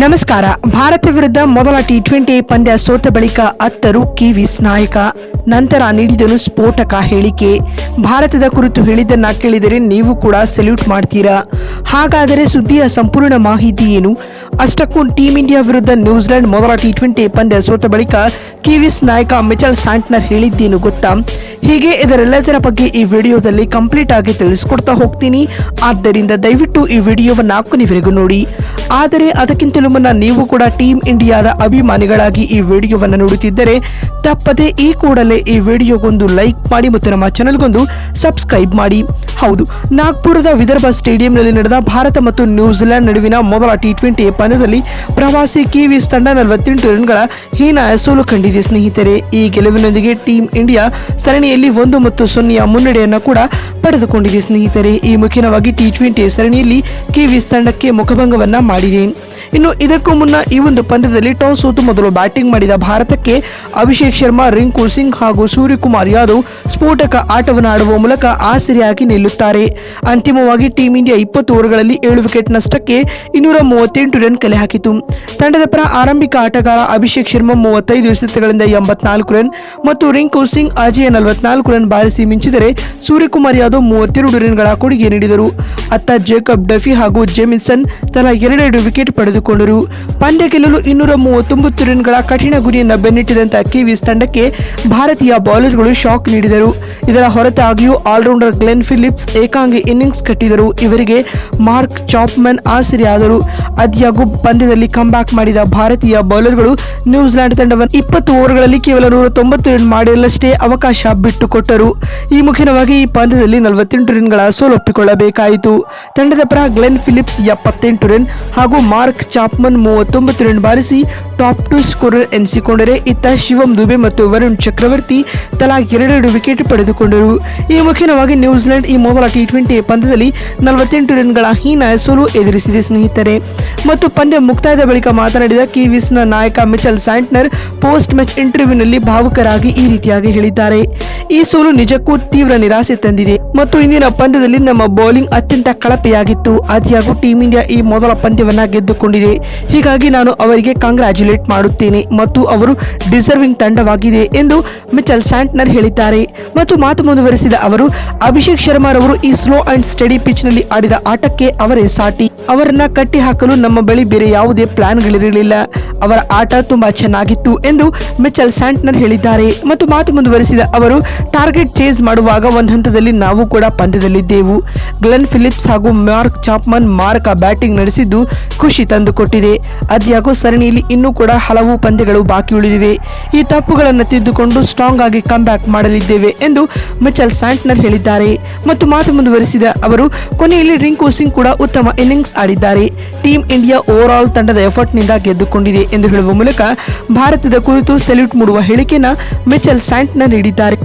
ನಮಸ್ಕಾರ. ಭಾರತ ವಿರುದ್ಧ ಮೊದಲ ಟಿ ಟ್ವೆಂಟಿ ಪಂದ್ಯ ಸೋತ ಬಳಿಕ ಅತ್ತರು ಕಿವೀಸ್ ನಾಯಕ. ನಂತರ ನೀಡಿದನು ಸ್ಫೋಟಕ ಹೇಳಿಕೆ. ಭಾರತದ ಕುರಿತು ಹೇಳಿದ್ದನ್ನ ಕೇಳಿದರೆ ನೀವು ಕೂಡ ಸೆಲ್ಯೂಟ್ ಮಾಡ್ತೀರಾ? ಹಾಗಾದರೆ ಸುದ್ದಿಯ ಸಂಪೂರ್ಣ ಮಾಹಿತಿ ಏನು? ಅಷ್ಟಕ್ಕೂ ಟೀಂ ಇಂಡಿಯಾ ವಿರುದ್ಧ ನ್ಯೂಜಿಲೆಂಡ್ ಮೊದಲ ಟಿ ಟ್ವೆಂಟಿ ಪಂದ್ಯ ಸೋತ ಬಳಿಕ ಕಿವೀಸ್ ನಾಯಕ ಮಿಚಲ್ ಸ್ಯಾಂಟ್ನರ್ ಹೇಳಿದ್ದೇನು ಗೊತ್ತಾ? ಹೀಗೆ ಇದರೆಲ್ಲದರ ಬಗ್ಗೆ ಈ ವಿಡಿಯೋದಲ್ಲಿ ಕಂಪ್ಲೀಟ್ ಆಗಿ ತಿಳಿಸ್ಕೊಡ್ತಾ ಹೋಗ್ತೀನಿ. ಆದ್ದರಿಂದ ದಯವಿಟ್ಟು ಈ ವಿಡಿಯೋವನ್ನು ಕೊನೆವರೆಗೂ ನೋಡಿ. ಆದರೆ ಅದಕ್ಕಿಂತಲೂ ಮುನ್ನ ನೀವು ಕೂಡ ಟೀಮ್ ಇಂಡಿಯಾದ ಅಭಿಮಾನಿಗಳಾಗಿ ಈ ವಿಡಿಯೋವನ್ನು ನೋಡುತ್ತಿದ್ದರೆ ತಪ್ಪದೆ ಈ ಕೂಡಲೇ ಈ ವಿಡಿಯೋಗೊಂದು ಲೈಕ್ ಮಾಡಿ ಮತ್ತು ನಮ್ಮ ಚಾನೆಲ್ಗೊಂದು ಸಬ್ಸ್ಕ್ರೈಬ್ ಮಾಡಿ. ಹೌದು, ನಾಗ್ಪುರದ ವಿದರ್ಭ ಸ್ಟೇಡಿಯಂನಲ್ಲಿ ನಡೆದ ಭಾರತ ಮತ್ತು ನ್ಯೂಜಿಲೆಂಡ್ ನಡುವಿನ ಮೊದಲ ಟಿ ಟ್ವೆಂಟಿ ಪಂದ್ಯದಲ್ಲಿ ಪ್ರವಾಸಿ ಕಿವೀಸ್ ತಂಡ ನಲವತ್ತೆಂಟು ರನ್ಗಳ ಹೀನಾಯ ಸೋಲು ಕಂಡಿದೆ ಸ್ನೇಹಿತರೆ. ಈ ಗೆಲುವಿನೊಂದಿಗೆ ಟೀಂ ಇಂಡಿಯಾ ಸರಣಿಯಲ್ಲಿ ಒಂದು ಮತ್ತು ಸೊನ್ನೆಯ ಮುನ್ನಡೆಯನ್ನು ಕೂಡ ಪಡೆದುಕೊಂಡಿದೆ ಸ್ನೇಹಿತರೆ. ಈ ಮುಖ್ಯವಾಗಿ ಟಿ ಟ್ವೆಂಟಿ ಸರಣಿಯಲ್ಲಿ ಕಿವೀಸ್ ತಂಡಕ್ಕೆ ಮುಖಭಂಗವನ್ನ ಮಾಡಿದೆ. ಇನ್ನು ಇದಕ್ಕೂ ಮುನ್ನ ಈ ಒಂದು ಪಂದ್ಯದಲ್ಲಿ ಟಾಸ್ ಸೋತು ಮೊದಲು ಬ್ಯಾಟಿಂಗ್ ಮಾಡಿದ ಭಾರತಕ್ಕೆ ಅಭಿಷೇಕ್ ಶರ್ಮಾ ರಿಂಕು ಸಿಂಗ್ ಹಾಗೂ ಸೂರ್ಯಕುಮಾರ್ ಯಾದವ್ ಸ್ಫೋಟಕ ಆಟವನ್ನು ಆಡುವ ಮೂಲಕ ಆಸರೆಯಾಗಿ ನಿಲ್ಲುತ್ತಾರೆ. ಅಂತಿಮವಾಗಿ ಟೀಂ ಇಂಡಿಯಾ ಇಪ್ಪತ್ತು ಓವರ್ಗಳಲ್ಲಿ ಏಳು ವಿಕೆಟ್ ನಷ್ಟಕ್ಕೆ ಇನ್ನೂರ ಮೂವತ್ತೆಂಟು ರನ್ ಕಲೆ ಹಾಕಿತು. ತಂಡದ ಪರ ಆರಂಭಿಕ ಆಟಗಾರ ಅಭಿಷೇಕ್ ಶರ್ಮಾ ಮೂವತ್ತೈದು ಎಸೆತಗಳಿಂದ ಎಂಬತ್ನಾಲ್ಕು ರನ್ ಮತ್ತು ರಿಂಕು ಸಿಂಗ್ ಅಜಯ ನಲವತ್ನಾಲ್ಕು ರನ್ ಬಾರಿಸಿ ಮಿಂಚಿದರೆ ಸೂರ್ಯಕುಮಾರ್ ಯಾದವ್ ಮೂವತ್ತೆರಡು ರನ್ಗಳ ಕೊಡುಗೆ ನೀಡಿದರು. ಅತ್ತ ಜೇಕಬ್ ಡಫಿ ಹಾಗೂ ಜೆಮಿನ್ಸನ್ ತಲಾ ಎರಡೆರಡು ವಿಕೆಟ್ ಪಡೆದುಕೊಂಡರು ಪಂದ್ಯ ಗೆಲ್ಲಲು ಇನ್ನೂರ ಮೂವತ್ತೊಂಬತ್ತು ರನ್ಗಳ ಕಠಿಣ ಗುರಿಯನ್ನು ಬೆನ್ನಿಟ್ಟಿದಂತಹ ಕಿವೀಸ್ ತಂಡಕ್ಕೆ ಭಾರತೀಯ ಬೌಲರ್ಗಳು ಶಾಕ್ ನೀಡಿದರು. ಇದರ ಹೊರತಾಗಿಯೂ ಆಲ್ರೌಂಡರ್ ಗ್ಲೆನ್ ಫಿಲಿಪ್ಸ್ ಏಕಾಂಗಿ ಇನ್ನಿಂಗ್ಸ್ ಕಟ್ಟಿದರು. ಇವರಿಗೆ ಮಾರ್ಕ್ ಚಾಪ್ಮನ್ ಆಸರೆಯಾದರು. ಅದ್ಯಾಗೂ ಪಂದ್ಯದಲ್ಲಿ ಕಂಬ್ಯಾಕ್ ಮಾಡಿದ ಭಾರತೀಯ ಬೌಲರ್ಗಳು ನ್ಯೂಜಿಲೆಂಡ್ ತಂಡವನ್ನು ಇಪ್ಪತ್ತು ಓವರ್ಗಳಲ್ಲಿ ಕೇವಲ ನೂರ ತೊಂಬತ್ತು ರನ್ ಮಾಡಲಷ್ಟೇ ಅವಕಾಶ ಬಿಟ್ಟುಕೊಟ್ಟರು. ಈ ಮುಖ್ಯವಾಗಿ ಈ ಪಂದ್ಯದಲ್ಲಿ ನಲವತ್ತೆಂಟು ರನ್ಗಳ ಸೋಲೊಪ್ಪಿಕೊಳ್ಳಬೇಕಾಯಿತು ತಂಡದ ಪರ ಗ್ಲೆನ್ ಫಿಲಿಪ್ಸ್ ಎಪ್ಪತ್ತೆಂಟು ರನ್ ಹಾಗೂ ಮಾರ್ಕ್ ಚಾಪ್ಮನ್ ಮೂವತ್ತೊಂಬತ್ತು ರನ್ ಬಾರಿಸಿ ಟಾಪ್ ಟು ಸ್ಕೋರರ್ ಎನಿಸಿಕೊಂಡರೆ ಇತ್ತ ಶಿವಂ ದುಬೆ ಮತ್ತು ವರುಣ್ ಚಕ್ರವರ್ತಿ ತಲಾ ಎರಡೆರಡು ವಿಕೆಟ್ ಪಡೆದುಕೊಂಡರು. ಈ ಮುಖ್ಯವಾಗಿ ನ್ಯೂಜಿಲೆಂಡ್ ಈ ಮೊದಲ ಟಿ ಟ್ವೆಂಟಿ ಪಂದ್ಯದಲ್ಲಿ ನಲವತ್ತೆಂಟು ರನ್ಗಳ ಹೀನಾಯ ಸೋಲು ಎದುರಿಸಿದೆ ಸ್ನೇಹಿತರೆ. ಮತ್ತು ಪಂದ್ಯ ಮುಕ್ತಾಯದ ಬಳಿಕ ಮಾತನಾಡಿದ ಕಿವೀಸ್ನ ನಾಯಕ ಮಿಚಲ್ ಸ್ಯಾಂಟ್ನರ್, ಪೋಸ್ಟ್ ಮ್ಯಾಚ್ ಇಂಟರ್ವ್ಯೂನಲ್ಲಿ ಭಾವುಕರಾಗಿ ಈ ರೀತಿಯಾಗಿ ಹೇಳಿದ್ದಾರೆ. ಈ ಸೋಲು ನಿಜಕ್ಕೂ ತೀವ್ರ ನಿರಾಸೆ ತಂದಿದೆ. ಮತ್ತು ಇಂದಿನ ಪಂದ್ಯದಲ್ಲಿ ನಮ್ಮ ಬೌಲಿಂಗ್ ಅತ್ಯಂತ ಕಳಪೆಯಾಗಿತ್ತು. ಆದಿಯಾಗೂ ಟೀಂ ಇಂಡಿಯಾ ಈ ಮೊದಲ ಪಂದ್ಯವನ್ನ ಗೆದ್ದುಕೊಂಡಿದೆ. ಹೀಗಾಗಿ ನಾನು ಅವರಿಗೆ ಕಂಗ್ರ್ಯಾಚುಲೇಟ್ ಮಾಡುತ್ತೇನೆ. ಮತ್ತು ಅವರು ಡಿಸರ್ವಿಂಗ್ ತಂಡವಾಗಿದೆ ಎಂದು ಮಿಚಲ್ ಸ್ಯಾಂಟ್ನರ್ ಹೇಳಿದ್ದಾರೆ. ಮತ್ತು ಮಾತು ಮುಂದುವರೆಸಿದ ಅವರು, ಅಭಿಷೇಕ್ ಶರ್ಮಾರವರು ಈ ಸ್ಲೋ ಅಂಡ್ ಸ್ಟಡಿ ಪಿಚ್ನಲ್ಲಿ ಆಡಿದ ಆಟಕ್ಕೆ ಅವರೇ ಸಾಟಿ. ಅವರನ್ನ ಕಟ್ಟಿ ಹಾಕಲು ನಮ್ಮ ಬಳಿ ಬೇರೆ ಯಾವುದೇ ಪ್ಲಾನ್ಗಳಿರಲಿಲ್ಲ. ಅವರ ಆಟ ತುಂಬಾ ಚೆನ್ನಾಗಿತ್ತು ಎಂದು ಮಿಚಲ್ ಸ್ಯಾಂಟ್ನರ್ ಹೇಳಿದ್ದಾರೆ. ಮತ್ತು ಮಾತು ಮುಂದುವರೆಸಿದ ಅವರು, ಟಾರ್ಗೆಟ್ ಚೇಸ್ ಮಾಡುವಾಗ ಒಂದು ಹಂತದಲ್ಲಿ ನಾವು ಕೂಡ ಪಂದ್ಯದಲ್ಲಿದ್ದೆವು. ಗ್ಲೆನ್ ಫಿಲಿಪ್ಸ್ ಹಾಗೂ ಮಾರ್ಕ್ ಚಾಪ್ಮನ್ ಮಾರಕ ಬ್ಯಾಟಿಂಗ್ ನಡೆಸಿದ್ದು ಖುಷಿ ತಂದುಕೊಟ್ಟಿದೆ. ಅದ್ಯಾಗೂ ಸರಣಿಯಲ್ಲಿ ಇನ್ನೂ ಕೂಡ ಹಲವು ಪಂದ್ಯಗಳು ಬಾಕಿ ಉಳಿದಿವೆ. ಈ ತಪ್ಪುಗಳನ್ನು ತಿದ್ದುಕೊಂಡು ಸ್ಟ್ರಾಂಗ್ ಆಗಿ ಕಮ್ಬ್ಯಾಕ್ ಮಾಡಲಿದ್ದೇವೆ ಎಂದು ಮಿಚಲ್ ಸ್ಯಾಂಟ್ನರ್ ಹೇಳಿದ್ದಾರೆ. ಮತ್ತು ಮಾತು ಮುಂದುವರೆಸಿದ ಅವರು, ಕೊನೆಯಲ್ಲಿ ರಿಂಕು ಸಿಂಗ್ ಕೂಡ ಉತ್ತಮ ಇನ್ನಿಂಗ್ಸ್ ಆಡಿದ್ದಾರೆ. ಟೀಂ ಇಂಡಿಯಾ ಓವರ್ ಆಲ್ ತಂಡದ ಎಫರ್ಟ್ನಿಂದ ಗೆದ್ದುಕೊಂಡಿದೆ. ಎಂದು ಹೇಳುವ ಮೂಲಕ ಭಾರತದ ಕುರಿತು ಸೆಲ್ಯೂಟ್ ಮೂಡುವ ಹೇಳಿಕೆಯನ್ನು ಮಿಚೆಲ್ ಸ್ಯಾಂಟ್ನ ನೀಡಿದ್ದಾರೆ.